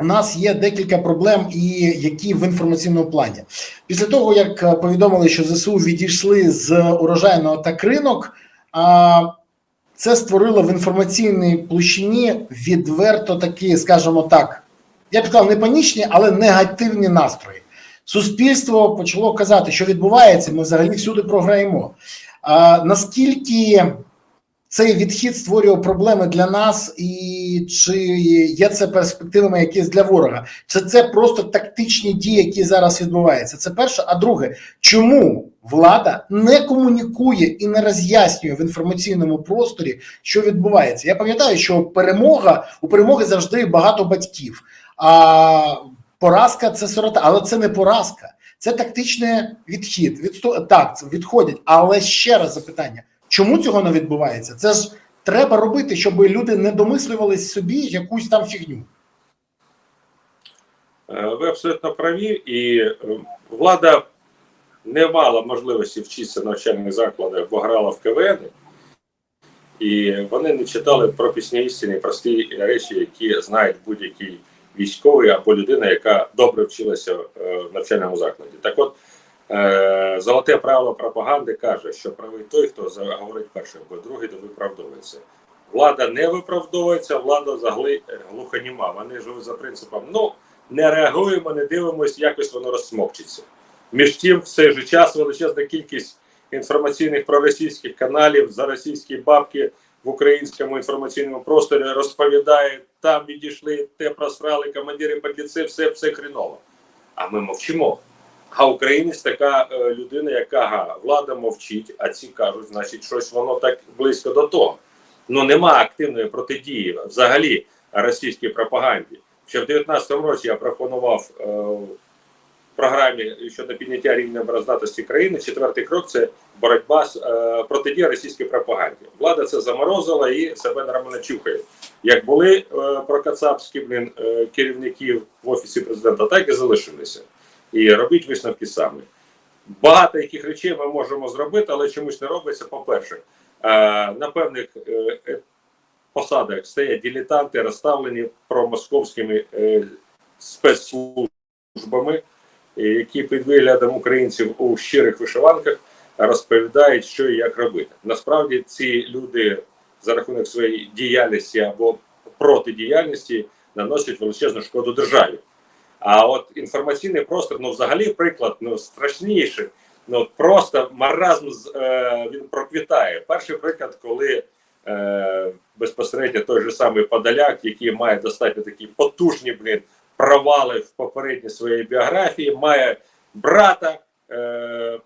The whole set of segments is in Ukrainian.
у нас є декілька проблем, і які в інформаційному плані. Після того як е, повідомили, що ЗСУ відійшли з урожайного так ринок, це створило в інформаційній площині відверто такі, скажімо так, я б сказав, не панічні, але негативні настрої. Суспільство почало казати, що відбувається, ми взагалі всюди програємо. Наскільки цей відхід створює проблеми для нас, і чи є це перспективами якісь для ворога? Чи це просто тактичні дії, які зараз відбуваються? Це перше. А друге, чому влада не комунікує і не роз'яснює в інформаційному просторі, що відбувається? Я пам'ятаю, що перемога у перемоги завжди багато батьків, а поразка це сирота, але це не поразка. Це тактичний відхід. Відсто... Так, відходять. Але ще раз запитання: чому цього не відбувається? Це ж треба робити, щоб люди не домислювались собі якусь там фігню. Е, Ви абсолютно праві, і е, влада не мала можливості вчитися в навчальних закладах, бо грала в КВН, і вони не читали про пісні істини, прості речі, які знають будь-який військовий або людина, яка добре вчилася е, в навчальному закладі. Так от, золоте правило пропаганди каже, що правий той, хто говорить першим, бо другий то виправдовується. Влада не виправдовується, влада загли глухоніма. Вони живуть за принципом, ну не реагуємо, не дивимося, якось воно розсмокчиться. Між тим, в цей же час величезна кількість інформаційних проросійських каналів за російські бабки в українському інформаційному просторі розповідає, там відійшли, те просрали, командири подліці, все все хріново. А ми мовчимо. А українець така е, людина, яка ага, влада мовчить, а ці кажуть, значить, щось воно так близько до того. Ну нема активної протидії взагалі російській пропаганді. Ще в 2019 році я пропонував е, програмі щодо підняття рівня обороздатості країни. Четвертий крок це боротьба з е, протидія російській пропаганді. Влада це заморозила і себе нормально чухає. Як були е, прокацапські блін, е, керівників в офісі президента, так і залишилися. І робіть висновки самі. Багато яких речей ми можемо зробити, але чомусь не робиться. По-перше, е, на певних е, посадах стоять дилетанти, розставлені промосковськими е, спецслужбами, е, які під виглядом українців у щирих вишиванках розповідають, що і як робити. Насправді ці люди за рахунок своєї діяльності або протидіяльності наносять величезну шкоду державі. А от інформаційний простор, ну взагалі приклад ну страшніший. Ну просто маразм е, він проквітає. Перший приклад, коли е, безпосередньо той же самий Подоляк, який має достатньо такі потужні блін, провали в попередній своїй біографії, має брата е,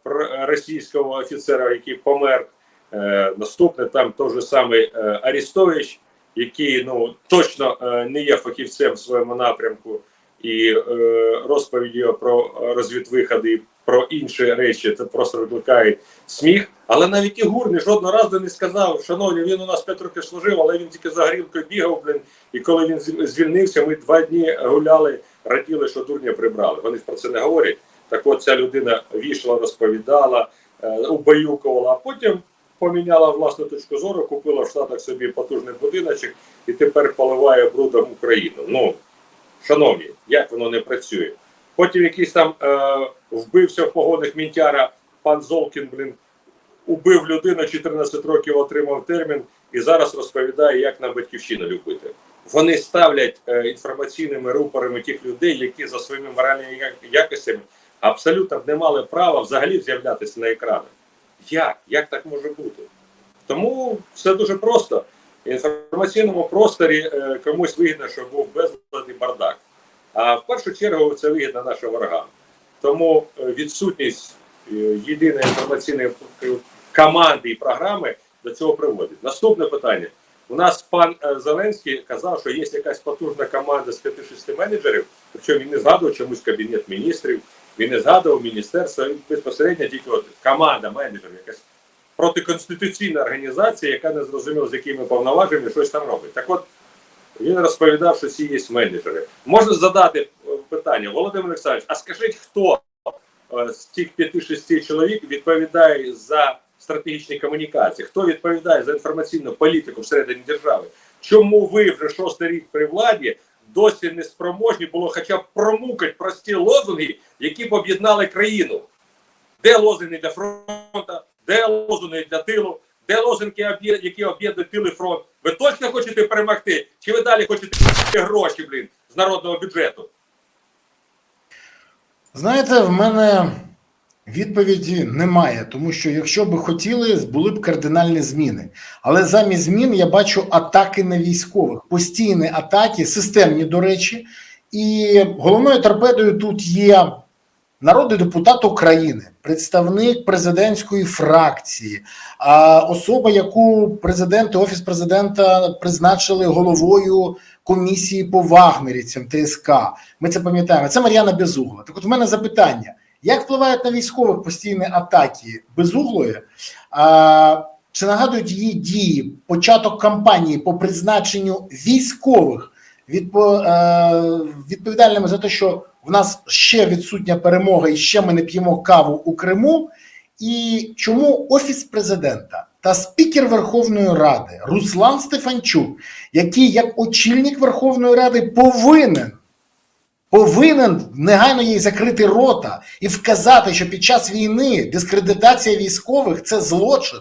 російського офіцера, який помер. Е, наступне там той же самий е, Арістович, який ну точно е, не є фахівцем в своєму напрямку, і е, розповіді про розвідвиходи, про інші речі, це просто викликає сміх. Але навіть і Гурний жодного разу не сказав, шановні, він у нас 5 років служив, але він тільки за горілкою бігав, блин, і коли він звільнився, ми два дні гуляли, раділи, що дурня прибрали. Вони про це не говорять. Так от ця людина війшла, розповідала, е, убаюкувала, а потім поміняла власну точку зору, купила в Штатах собі потужний будиночок і тепер поливає брудом Україну. Ну, шановні, як воно не працює? Потім якийсь там е, вбився в погонах мінтяра пан Золкін, блін, убив людину, 14 років отримав термін і зараз розповідає, як на батьківщину любити. Вони ставлять е, інформаційними рупорами тих людей, які за своїми моральними якостями абсолютно не мали права взагалі з'являтися на екранах. Як? Як так може бути? Тому все дуже просто. Інформаційному просторі е, комусь вигідно, щоб був безлад і бардак. А в першу чергу це вигідно нашим ворогам. Тому е, відсутність е, єдиної інформаційної команди і програми до цього приводить. Наступне питання. У нас пан Зеленський казав, що є якась потужна команда з 5-6 менеджерів, причому він не згадував чомусь кабінет міністрів, він не згадував міністерство, він безпосередньо тільки от команда менеджерів, якась протиконституційна організація, яка не зрозуміла, з якими повноваженнями щось там робить. Так от він розповідав, що ці є менеджери. Можна задати питання, Володимир Олександрович, а скажіть, хто з тих 5-6 чоловік відповідає за стратегічні комунікації? Хто відповідає за інформаційну політику всередині держави? Чому ви вже шостий рік при владі досі не спроможні було хоча б промукати прості лозунги, які б об'єднали країну. Де лозунги для фронту, де лозунги для тилу, де лозунги, які об'єднують тил і фронт. Ви точно хочете перемогти? Чи ви далі хочете гроші, блін, з народного бюджету? Знаєте, в мене відповіді немає, тому що якщо би хотіли, були б кардинальні зміни. Але замість змін я бачу атаки на військових, постійні атаки, системні, до речі. І головною торпедою тут є народний депутат України, представник президентської фракції, особа, яку президент і офіс президента призначили головою комісії по вагнерівцям ТСК. Ми це пам'ятаємо. Це Мар'яна Безугла. Так от у мене запитання: як впливають на військових постійні атаки Безуглої? Чи нагадують її дії початок кампанії по призначенню військових е, відповідальними за те, що в нас ще відсутня перемога і ще ми не п'ємо каву у Криму? І чому офіс президента та спікер Верховної Ради Руслан Стефанчук, який як очільник Верховної Ради повинен повинен негайно їй закрити рота і вказати, що під час війни дискредитація військових це злочин.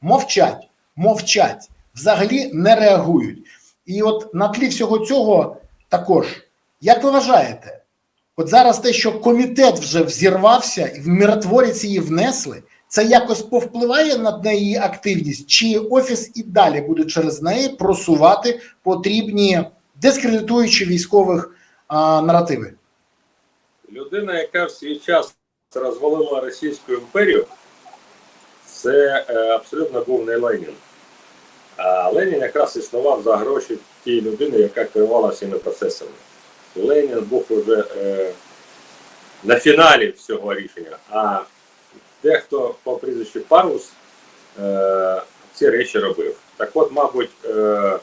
Мовчать, мовчать, взагалі не реагують. І от на тлі всього цього також, як ви вважаєте, от зараз те, що комітет вже взірвався і в миротворець її внесли, це якось повпливає на неї активність, чи офіс і далі буде через неї просувати потрібні дискредитуючі військових а, наративи? Людина, яка в свій час розвалила Російську імперію, це е, абсолютно був не Ленін. А Ленін якраз існував за гроші тієї людини, яка керувала всіми процесами. Ленін був уже е, на фіналі всього рішення, а дехто по прізвищу Парус е, ці речі робив. Так от, мабуть, е,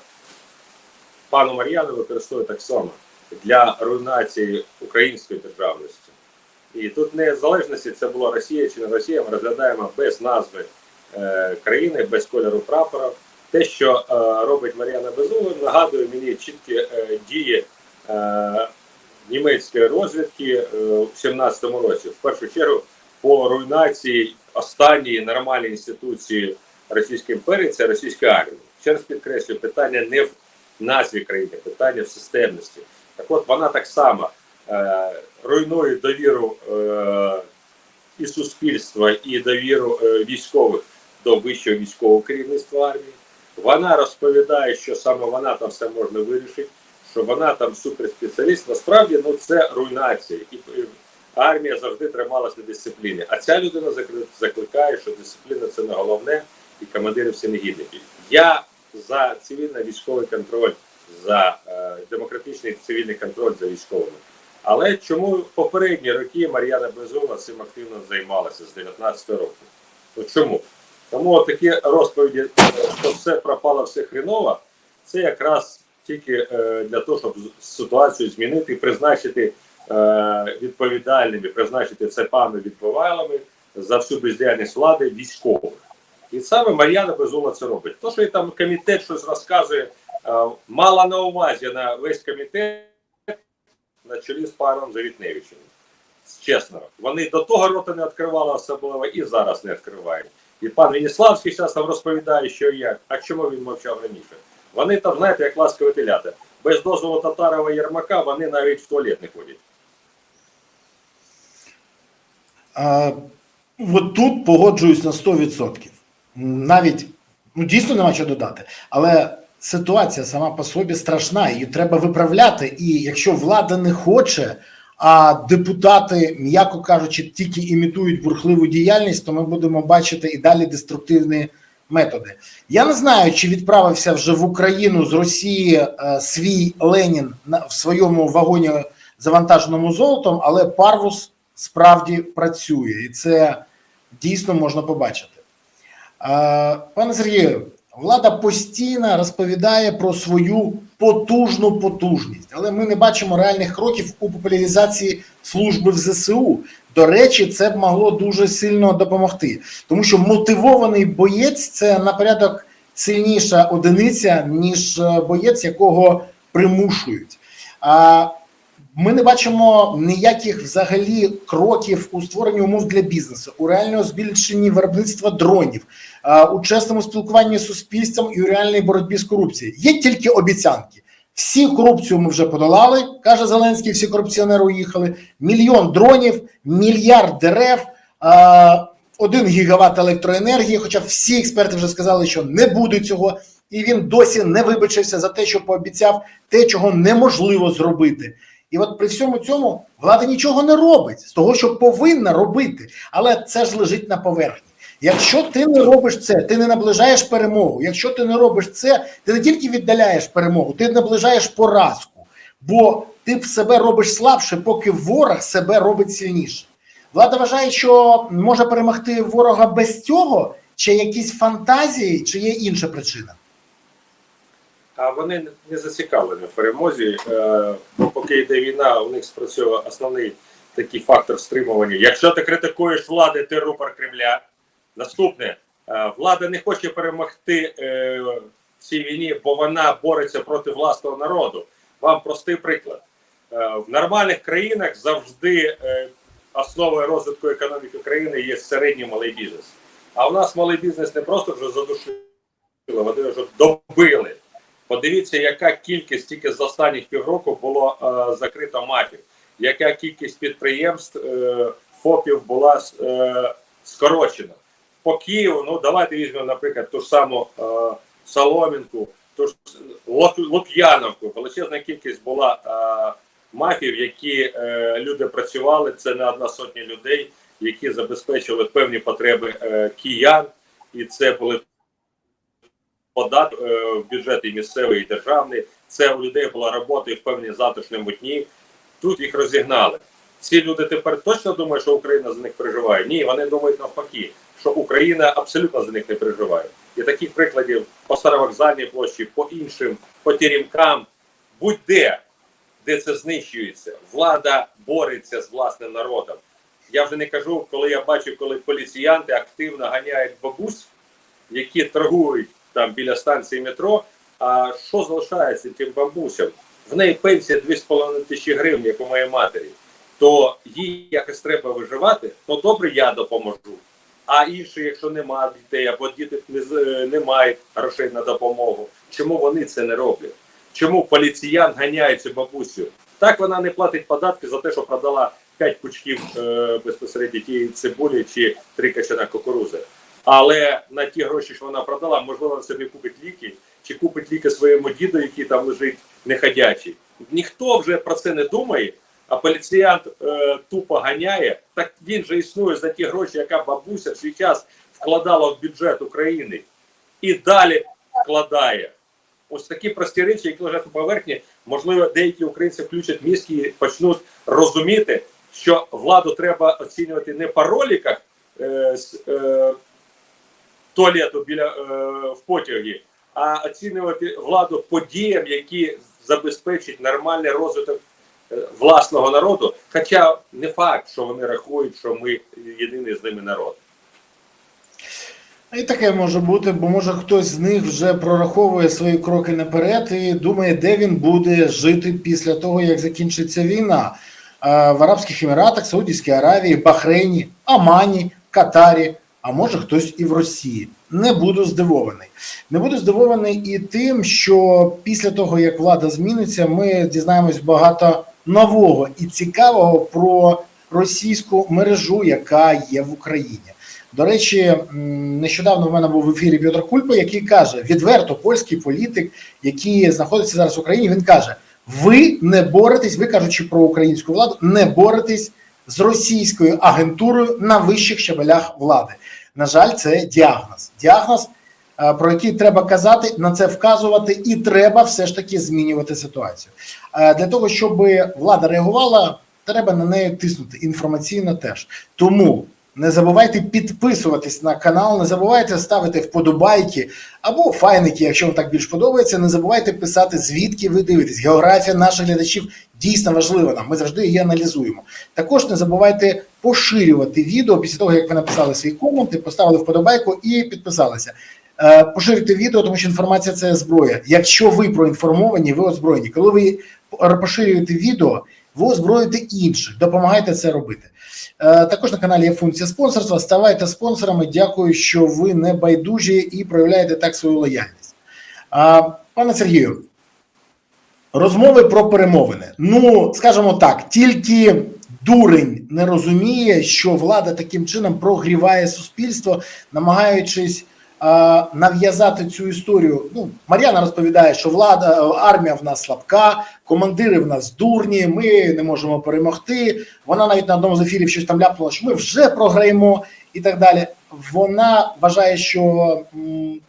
пану Мар'яну використовує так само для руйнації української державності. І тут не залежності, це була Росія чи не Росія, ми розглядаємо без назви е, країни, без кольору прапора. Те, що е, робить Мар'яна Безугла, нагадує мені чіткі е, дії німецької розвідки е, в 17-му році. В першу чергу по руйнації останньої нормальної інституції Російської імперії це російська армія. Ще раз підкреслюю, питання не в назві країни, питання в системності. Так от вона так само е, руйнує довіру е, і суспільства, і довіру е, військових до вищого військового керівництва армії. Вона розповідає, що саме вона там все можна вирішити, що вона там суперспеціаліст. Насправді ну це руйнація. І армія завжди трималася на дисципліні. А ця людина закли- закликає, що дисципліна це не головне, і командири всі негідники. Я за цивільно-військовий контроль, за е, демократичний цивільний контроль за військовими. Але чому попередні роки Мар'яна Безугла цим активно займалася з 19 років? Ну чому? Тому такі розповіді, що все пропало, все хреново, це якраз тільки е, для того, щоб ситуацію змінити, призначити е, відповідальними, призначити цепами відповайлами за всю бездіяльність влади військових. І саме Мар'яна Безугла це робить. То, що і там комітет щось розказує, е, мала на увазі на весь комітет на чолі з паном Завітневичем. Чесно, вони до того рота не відкривали особливо і зараз не відкривають. І пан Веніславський зараз там розповідає, що як. А чому він мовчав раніше? Вони там, знаєте, як ласкові телята. Без дозволу Татарова Єрмака вони навіть в туалет не ходять. А, от тут погоджуюсь на 100%. Навіть ну дійсно нема що додати, але ситуація сама по собі страшна, її треба виправляти. І якщо влада не хоче, а депутати, м'яко кажучи, тільки імітують бурхливу діяльність, то ми будемо бачити і далі деструктивні методи. Я не знаю, чи відправився вже в Україну з Росії е, свій Ленін в своєму вагоні завантаженому золотом, але Парвус справді працює, і це дійсно можна побачити. Е, Пане Сергію, влада постійно розповідає про свою потужну потужність, але ми не бачимо реальних кроків у популяризації служби в ЗСУ. До речі, це б могло дуже сильно допомогти, тому що мотивований боєць це на порядок сильніша одиниця, ніж е, боєць, якого примушують. А ми не бачимо ніяких взагалі кроків у створенні умов для бізнесу, у реальному збільшенні виробництва дронів, у чесному спілкуванні з суспільством і у реальній боротьбі з корупцією. Є тільки обіцянки. Всі корупцію ми вже подолали, каже Зеленський. Всі корупціонери уїхали. Мільйон дронів, мільярд дерев, один гігават електроенергії. Хоча всі експерти вже сказали, що не буде цього, і він досі не вибачився за те, що пообіцяв те, чого неможливо зробити. І от при всьому цьому влада нічого не робить з того, що повинна робити, але це ж лежить на поверхні. Якщо ти не робиш це, ти не наближаєш перемогу. Якщо ти не робиш це, ти не тільки віддаляєш перемогу, ти наближаєш поразку, бо ти себе робиш слабше, поки ворог себе робить сильніше. Влада вважає, що може перемогти ворога без цього, чи якісь фантазії, чи є інша причина. А вони не- зацікавлені в перемозі. Е, бо поки йде війна, у них спрацьує основний такий фактор стримування. Якщо ти критикуєш влади, ти рупор Кремля. Наступне е, влада не хоче перемогти е, в цій війні, бо вона бореться проти власного народу. Вам простий приклад. Е, в нормальних країнах завжди основою розвитку економіки країни є середній малий бізнес. А у нас малий бізнес не просто вже задушили, вони вже добили. Подивіться, яка кількість тільки за останніх півроку було е, закрито мафів, яка кількість підприємств е, ФОПів була е, скорочена. По Києву, ну давайте візьмемо, наприклад, ту ж саму е, Соломінку, ту ж Лук'яновку. Величезна кількість була е, мафів, які е, люди працювали. Це не одна сотня людей, які забезпечували певні потреби е, киян, і це були податок е, в бюджет і місцевий і державний. Це у людей була робота і в певні затишному дні. Тут їх розігнали. Ці люди тепер точно думають, що Україна за них переживає. Ні, вони думають навпаки, що Україна абсолютно за них не переживає. І таких прикладів по Старовокзальній площі, по іншим, по Терімкам, будь-де, де це знищується, влада бореться з власним народом. Я вже не кажу, коли я бачу, коли поліціянти активно ганяють бабусь, які торгують там біля станції метро. А що залишається тим бабусям? В неї пенсія 2,5 тисячі гривень, як у моєї матері. То їй якось треба виживати, то добре, я допоможу. А інші, якщо немає дітей, або діти не, не мають грошей на допомогу, чому вони це не роблять? Чому поліціян ганяє цю бабусю? Так вона не платить податки за те, що продала 5 пучків е, безпосередньо тієї цибулі чи 3 качана кукурузи. Але на ті гроші, що вона продала, можливо, вона собі купить ліки, чи купить ліки своєму діду, який там лежить неходячий. Ніхто вже про це не думає, а поліціянт е, тупо ганяє. Так він же існує за ті гроші, яка бабуся в свій час вкладала в бюджет України і далі вкладає. Ось такі прості речі, які лежать на поверхні, можливо, деякі українці включать мізки і почнуть розуміти, що владу треба оцінювати не по роліках е, з е, туалету біля е, в потягі, а оцінювати владу по діям, які забезпечать нормальний розвиток власного народу. Хоча не факт, що вони рахують, що ми єдиний з ними народ. І таке може бути, бо може хтось з них вже прораховує свої кроки наперед і думає, де він буде жити після того, як закінчиться війна. В Арабських Еміратах, Саудівській Аравії, Бахрейні, Амані, Катарі, а може хтось і в Росії. Не буду здивований. Не буду здивований і тим, що після того, як влада зміниться, ми дізнаємось багато нового і цікавого про російську мережу, яка є в Україні. До речі, нещодавно в мене був в ефірі Петр Кульпа, який каже відверто польський політик, який знаходиться зараз в Україні. Він каже: ви не боретесь, ви кажучи про українську владу, не боретесь з російською агентурою на вищих щабелях влади. На жаль, це діагноз. Діагноз, е, про який треба казати, на це вказувати, і треба все ж таки змінювати ситуацію. Е, Для того, щоб влада реагувала, треба на неї тиснути інформаційно теж. Тому не забувайте підписуватись на канал, не забувайте ставити вподобайки або файники, якщо вам так більш подобається. Не забувайте писати, звідки ви дивитесь. Географія наших глядачів дійсно важлива нам. Ми завжди її аналізуємо. Також не забувайте поширювати відео після того, як ви написали свій комент, поставили вподобайку і підписалися. Е, Поширюйте відео, тому що інформація це зброя. Якщо ви проінформовані, ви озброєні. Коли ви поширюєте відео, ви озброїте інших. Допомагайте це робити. Е, Також на каналі є функція спонсорства. Ставайте спонсорами. Дякую, що ви не байдужі і проявляєте так свою лояльність. Пане Сергію, розмови про перемовини. Ну, скажімо так, тільки дурень не розуміє, що влада таким чином прогріває суспільство, намагаючись нав'язати цю історію. Ну, Мар'яна розповідає, що влада, армія в нас слабка, командири в нас дурні, ми не можемо перемогти. Вона навіть на одному з ефірів щось там ляпнула, що ми вже програємо і так далі. Вона вважає, що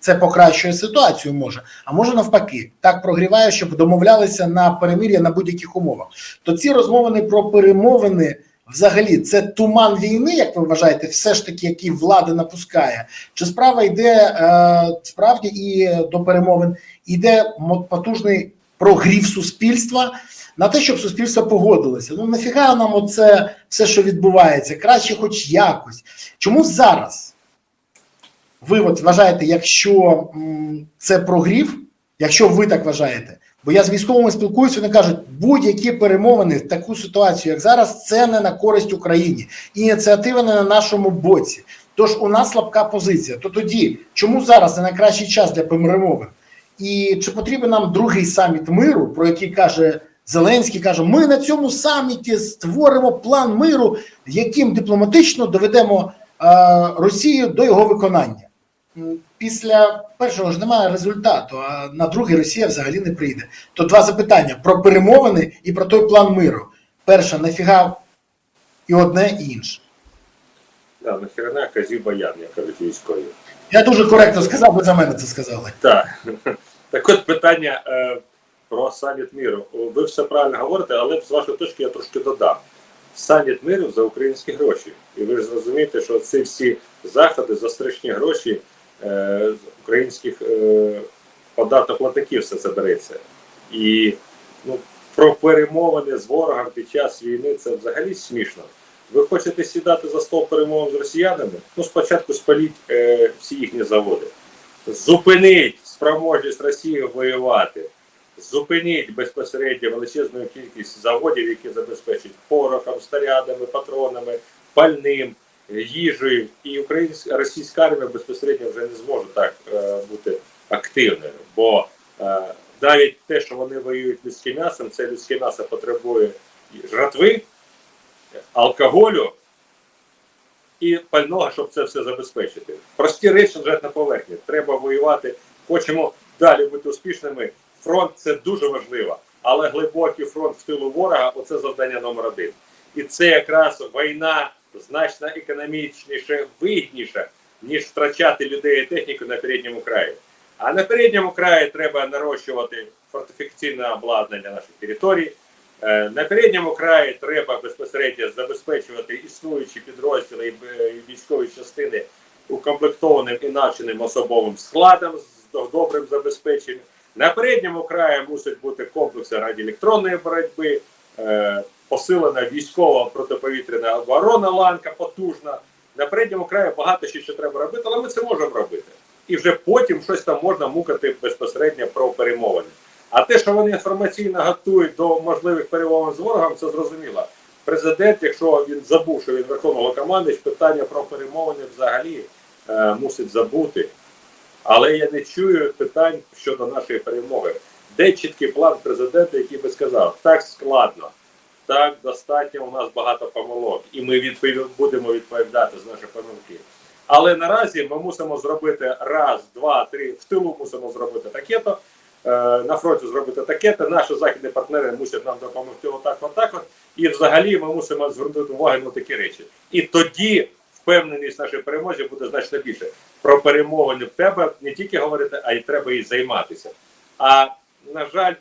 це покращує ситуацію, може, а може навпаки, так прогріває, щоб домовлялися на перемир'я на будь-яких умовах. То ці розмовини про перемовини. Взагалі, це туман війни, як ви вважаєте, все ж таки, який влада напускає, чи справа йде е, справді і до перемовин йде потужний прогрів суспільства на те, щоб суспільство погодилося. Ну нафіга нам оце все, що відбувається, краще, хоч якось. Чому зараз ви от вважаєте, якщо м, це прогрів, якщо ви так вважаєте? Бо я з військовими спілкуюся, вони кажуть, будь-які перемовини в таку ситуацію, як зараз, це не на користь Україні. Ініціатива не на нашому боці. Тож у нас слабка позиція. То тоді, чому зараз не найкращий час для перемовин? І чи потрібен нам другий саміт миру, про який каже Зеленський, каже: ми на цьому саміті створимо план миру, яким дипломатично доведемо е, Росію до його виконання. Після першого ж немає результату, а на другий Росія взагалі не прийде. То два запитання про перемовини і про той план миру. Перше, нафіга і одне, і інше. Да, нахерена казів баян, як кажуть військові. Я дуже коректно сказав, ви за мене це сказали. Так. Так от питання е, про саміт миру. Ви все правильно говорите, але з вашої точки я трошки додам. Саміт миру за українські гроші. І ви ж зрозумієте, що ці всі заходи за страшні гроші з українських е, податоплатників все це береться. І ну, про перемовини з ворогом під час війни це взагалі смішно. Ви хочете сідати за стол перемовин з росіянами? Ну, спочатку спаліть е, всі їхні заводи. Зупиніть спроможність Росії воювати. Зупиніть безпосередньо величезну кількість заводів, які забезпечують порохом, снарядами, патронами, пальним, їжею. І українська російська армія безпосередньо вже не зможе так е, бути активною. Бо е, навіть те, що вони воюють людським м'ясом, це людське м'ясо потребує жратви, алкоголю і пального, щоб це все забезпечити. Прості речі лежать на поверхні. Треба воювати. Хочемо далі бути успішними. Фронт це дуже важливо, але глибокий фронт в тилу ворога оце завдання номер один. І це якраз війна значно економічніше, вигідніша, ніж втрачати людей і техніку на передньому краї. А на передньому краї треба нарощувати фортифікаційне обладнання наших територій. Е, На передньому краї треба безпосередньо забезпечувати існуючі підрозділи і військові частини укомплектованим і навченим особовим складом з добрим забезпеченням. На передньому краї мусить бути комплекси радіоелектронної боротьби, е, посилена військова протиповітряна оборона ланка потужна. На передньому краї багато ще що треба робити, але ми це можемо робити. І вже потім щось там можна мукати безпосередньо про перемовини. А те, що вони інформаційно готують до можливих перемовин з ворогом, це зрозуміло. Президент, якщо він забув, що він верховний командуючий, питання про перемовини взагалі е, мусить забути. Але я не чую питань щодо нашої перемоги. Де чіткий план президента, який би сказав, так складно, так достатньо у нас багато помилок, і ми відповів, будемо відповідати з наших помилки. Але наразі ми мусимо зробити раз, два, три, в тилу мусимо зробити таке-то, е, на фронті зробити таке-то. Наші західні партнери мусять нам допомогти отак, отак. От. І взагалі ми мусимо звернути увагу на такі речі. І тоді впевненість нашої перемоги буде значно більше. Про перемовини треба не тільки говорити, а й треба і займатися. А на жаль,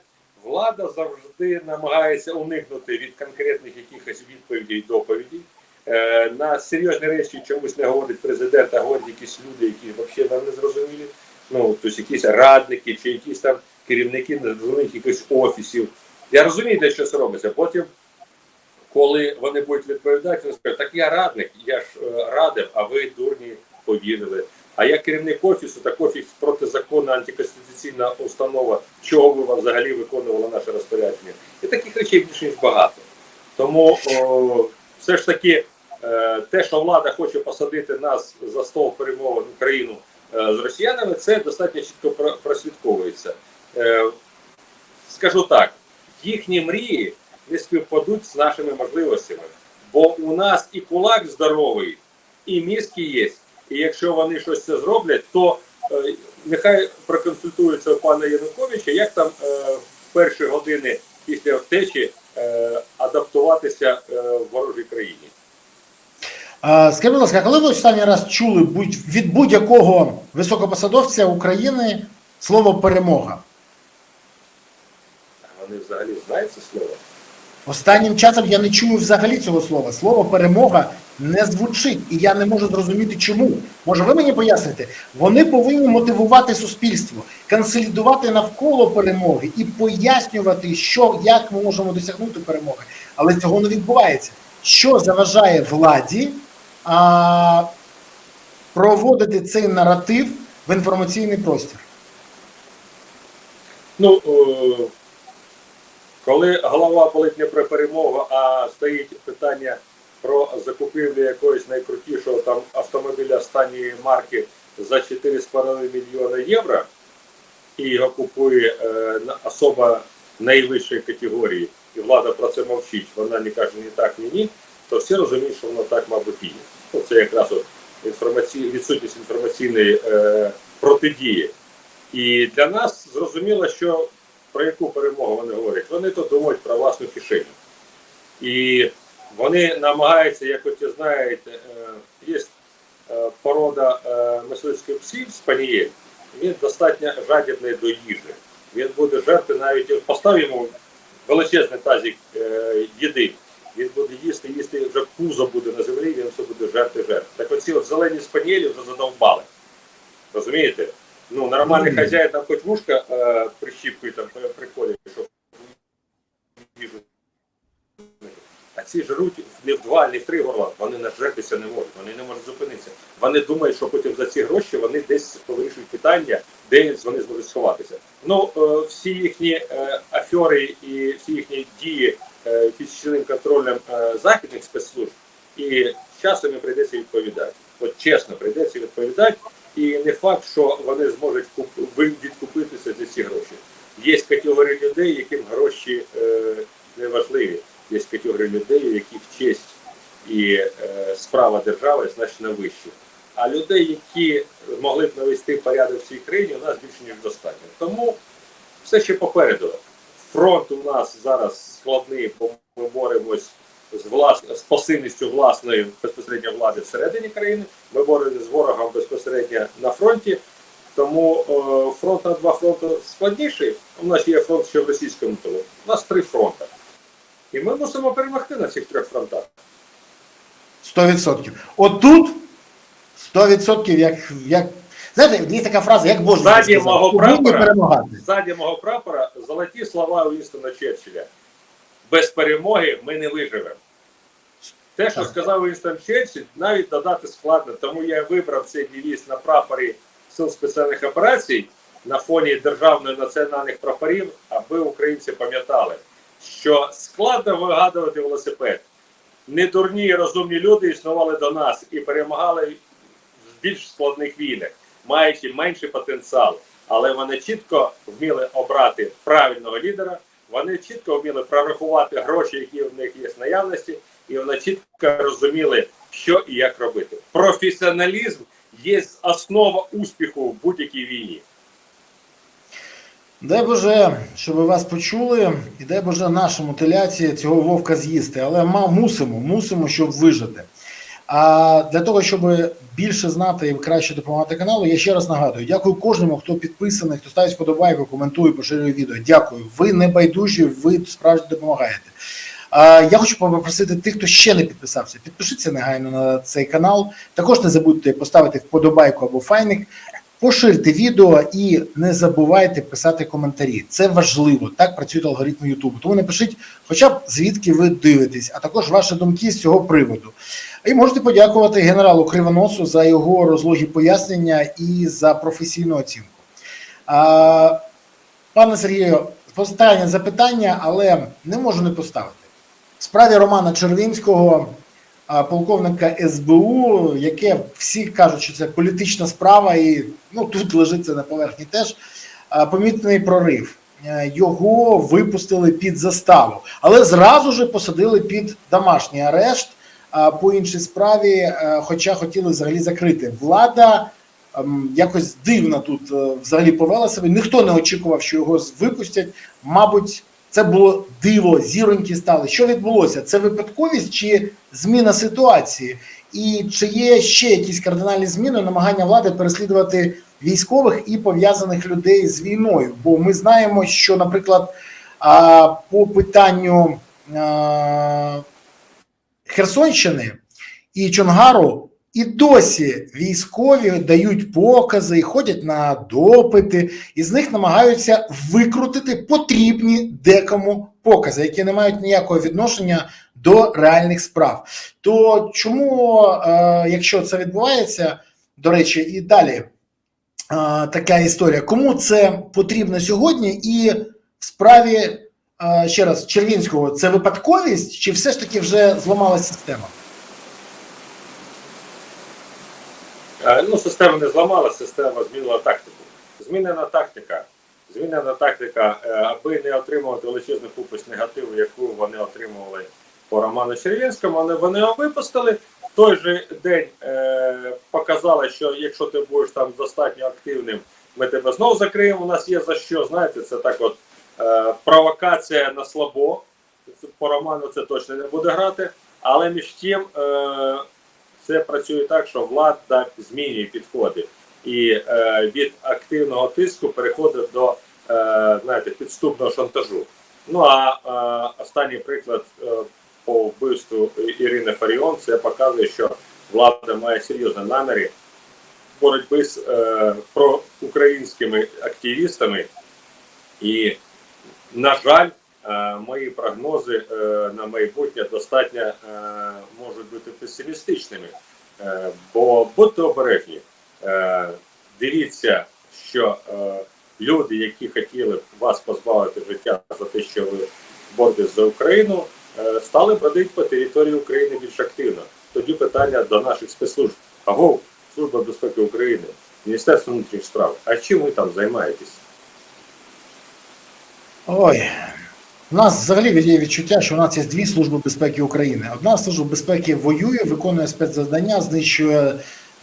влада завжди намагається уникнути від конкретних якихось відповідей і доповідей. На серйозні речі чомусь не говорить президент, а говорять якісь люди, які взагалі нам не зрозумілі. Ну, тобто якісь радники чи якісь там керівники незрозумілих якихось офісів. Я розумію, для що це робиться. Потім, коли вони будуть відповідати, вони скажуть, так я радник, я ж е, радив, а ви дурні повірили. А я керівник офісу, так офіс протизаконна антиконституційна установа, чого ви взагалі виконували наше розпорядження. І таких речей більше ніж багато. Тому о, все ж таки, е, те, що влада хоче посадити нас за стол перемовин Україну е, з росіянами, це достатньо чітко про- прослідковується. Е, скажу так, їхні мрії не співпадуть з нашими можливостями, бо у нас і кулак здоровий, і мізки є. І якщо вони щось це зроблять, то е, нехай проконсультуються у пана Януковича, як там е, в перші години після втечі е, адаптуватися е, в ворожій країні. Скажіть, будь ласка, коли ви останній раз чули будь, від будь-якого високопосадовця України слово перемога? Вони взагалі знають це слово. Останнім часом я не чую взагалі цього слова. Слово перемога не звучить, і я не можу зрозуміти, чому. Може, ви мені поясните? Вони повинні мотивувати суспільство, консолідувати навколо перемоги і пояснювати, що як ми можемо досягнути перемоги. Але цього не відбувається. Що заважає владі а, проводити цей наратив в інформаційний простір? Ну, е, коли голова болить не про перемогу, а стоїть питання про закупівлю якогось найкрутішого там автомобіля останньої марки за 4,5 мільйона євро, і його купує е, особа найвищої категорії, і влада про це мовчить, вона не каже ні так, ні ні, то всі розуміють, що воно так, мабуть, і є. Ну, це якраз от інформаці... відсутність інформаційної е, протидії. І для нас зрозуміло, що про яку перемогу вони говорять. Вони то думають про власну кишеню. І вони намагаються, як ви знаєте, е, є е, порода е, мисливських псів спанієль, він достатньо жадібний до їжі. Він буде жерти навіть постав йому величезний тазик їди. Він буде їсти, їсти вже пузо буде на землі, він все буде жерти жерти. Так оці от зелені спанієлі вже задовбали. Розумієте? Ну, нормальний Мгм. хазяїн там хоч вушка е, прищіпкою там при- приколі, щоб їжу. А ці жруть не в два, не в три горла, вони нажертися не можуть, вони не можуть зупинитися. Вони думають, що потім за ці гроші вони десь вирішують питання, де вони зможуть сховатися. Ну, е, всі їхні е, афери і всі їхні дії е, під щільним контролем західних спецслужб, і часом їм прийдеться відповідати. От чесно, прийдеться відповідати. І не факт, що вони зможуть куп- відкупитися за ці гроші. Є категорії людей, яким гроші не важливі. Є категорії людей, у яких честь і е, справа держави значно вищі. А людей, які змогли б навести порядок в цій країні, у нас більше ніж достатньо. Тому все ще попереду. Фронт у нас зараз складний, бо ми боремось з влас... з пасивністю власної безпосередньо влади всередині країни. Ми боремося з ворогом безпосередньо на фронті. Тому е, фронт на два фронти складніший. У нас є фронт ще в російському тилу. У нас три фронти. І ми мусимо перемогти на цих трьох фронтах. 100%. Отут 100% як, як. Знаєте, є така фраза, як Боже Ззаді мого прапора. Ззаді мого прапора золоті слова Уінстона Черчилля. Без перемоги ми не виживемо. Те, що Так. сказав Уінстон Черчилль, навіть додати складно, тому я вибрав цей девіз на прапорі Сил спеціальних операцій на фоні державної національних прапорів, аби українці пам'ятали, що складно вигадувати велосипед. Недурні і розумні люди існували до нас і перемагали в більш складних війнах, маючи менший потенціал. Але вони чітко вміли обрати правильного лідера, вони чітко вміли прорахувати гроші, які в них є в наявності, і вони чітко розуміли, що і як робити. Професіоналізм є основа успіху в будь-якій війні. Дай Боже, щоб вас почули, і дай Боже нашому теляці цього вовка з'їсти. Але ма- мусимо, мусимо, щоб вижити. А для того, щоб більше знати і краще допомагати каналу, я ще раз нагадую: дякую кожному, хто підписаний, хто ставить вподобайку, коментує, поширює відео. Дякую. Ви не байдужі, ви справді допомагаєте. А, я хочу попросити тих, хто ще не підписався, підпишіться негайно на цей канал. Також не забудьте поставити вподобайку або файник. Поширте відео і не забувайте писати коментарі. Це важливо. Так працюють алгоритми Ютубу. Тому напишіть, хоча б звідки ви дивитесь, а також ваші думки з цього приводу. І можете подякувати генералу Кривоносу за його розлогі пояснення і за професійну оцінку. А, пане Сергію, останнє запитання, але не можу не поставити. В справі Романа Червінського, полковника СБУ, яке всі кажуть, що це політична справа, і ну тут лежить на поверхні теж. Помітний прорив. Е, Його випустили під заставу, але зразу ж посадили під домашній арешт по іншій справі, е, хоча хотіли взагалі закрити. Влада ем, якось дивно тут е, взагалі повела себе. Ніхто не очікував, що його випустять. Мабуть, це було диво, зіроньки стали. Що відбулося? Це випадковість чи зміна ситуації? І чи є ще якісь кардинальні зміни, намагання влади переслідувати військових і пов'язаних людей з війною? Бо ми знаємо, що, наприклад, по питанню Херсонщини і Чонгару і досі військові дають покази і ходять на допити, і з них намагаються викрутити потрібні декому покази, які не мають ніякого відношення до реальних справ. То чому, е, якщо це відбувається, до речі, і далі е, така історія, кому це потрібно сьогодні, і в справі е, ще раз Червінського це випадковість, чи все ж таки вже зламалася система? Е, Ну, система не зламала, система змінила тактику. Змінена тактика. Змінена тактика, е, аби не отримувати величезну купу негативу, яку вони отримували по Роману Червінському, вони, вони його випустили. В той же день е, показали, що якщо ти будеш там достатньо активним, ми тебе знову закриємо. У нас є за що. Знаєте, це так от е, провокація на слабо. По Роману це точно не буде грати. Але між тим е, це працює так, що влада змінює підходи і е, від активного тиску переходить до е, знаєте, підступного шантажу. Ну а е, останній приклад е, по вбивству Ірини Фаріон це показує, що влада має серйозні наміри боротьби з е, проукраїнськими активістами. І, на жаль, мої прогнози е, на майбутнє достатньо е, можуть бути песимістичними. Е, бо будьте обережні, е, дивіться, що е, люди, які хотіли б вас позбавити життя за те, що ви боретесь за Україну, е, стали бродити по території України більш активно. Тоді питання до наших спецслужб. Аго, Служба безпеки України, Міністерство внутрішніх справ. А чим ви там займаєтесь? Ой, у нас взагалі є відчуття, що у нас є дві служби безпеки України. Одна служба безпеки воює, виконує спецзавдання, знищує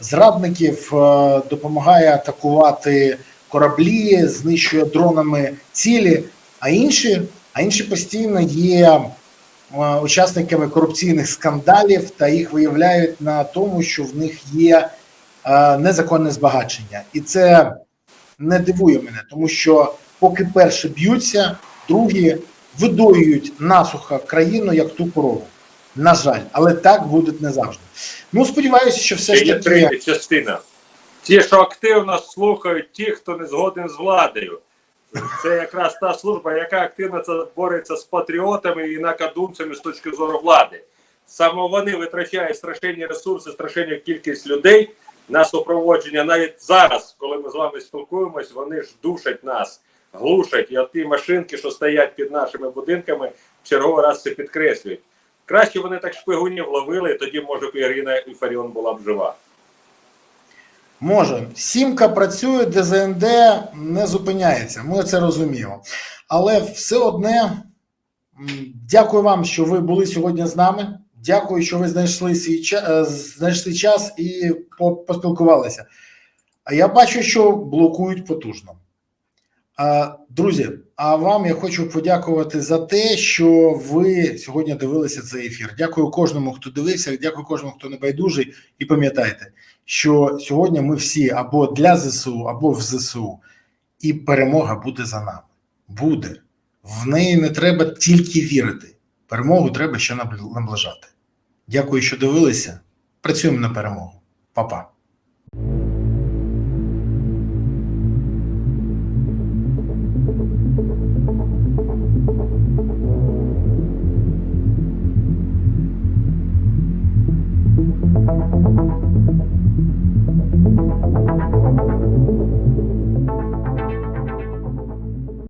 зрадників, е, допомагає атакувати кораблі, знищує дронами цілі. А інші, а інші постійно є е, учасниками корупційних скандалів та їх виявляють на тому, що в них є е, незаконне збагачення, і це не дивує мене, тому що поки перші б'ються, другі видоюють насухо країну як ту корову. На жаль, але так буде не завжди. Ну сподіваюся, що все ж є таки третя частина. Ті, що активно слухають ті, хто не згоден з владою. Це якраз та служба, яка активно бореться з патріотами і накадумцями з точки зору влади. Саме вони витрачають страшенні ресурси, страшенну кількість людей на супроводження. Навіть зараз, коли ми з вами спілкуємось, вони ж душать нас, глушать. І от ті машинки, що стоять під нашими будинками, в черговий раз це підкреслюють. Краще вони так шпигунів ловили, тоді, може, б Ірина і Фаріон була б жива. може. Сімка працює, ДЗНД не зупиняється. Ми це розуміємо. Але все одне дякую вам, що ви були сьогодні з нами. Дякую, що ви знайшли свій час, знайшли час і по- поспілкувалися. А я бачу, що блокують потужно. Друзі, а вам я хочу подякувати за те, що ви сьогодні дивилися цей ефір. Дякую кожному, хто дивився, дякую кожному, хто не байдужий. І пам'ятайте, що сьогодні ми всі або для ЗСУ, або в ЗСУ, і перемога буде за нами. Буде. В неї не треба тільки вірити. Перемогу треба ще наближати. Дякую, що дивилися. Працюємо на перемогу. Па-па.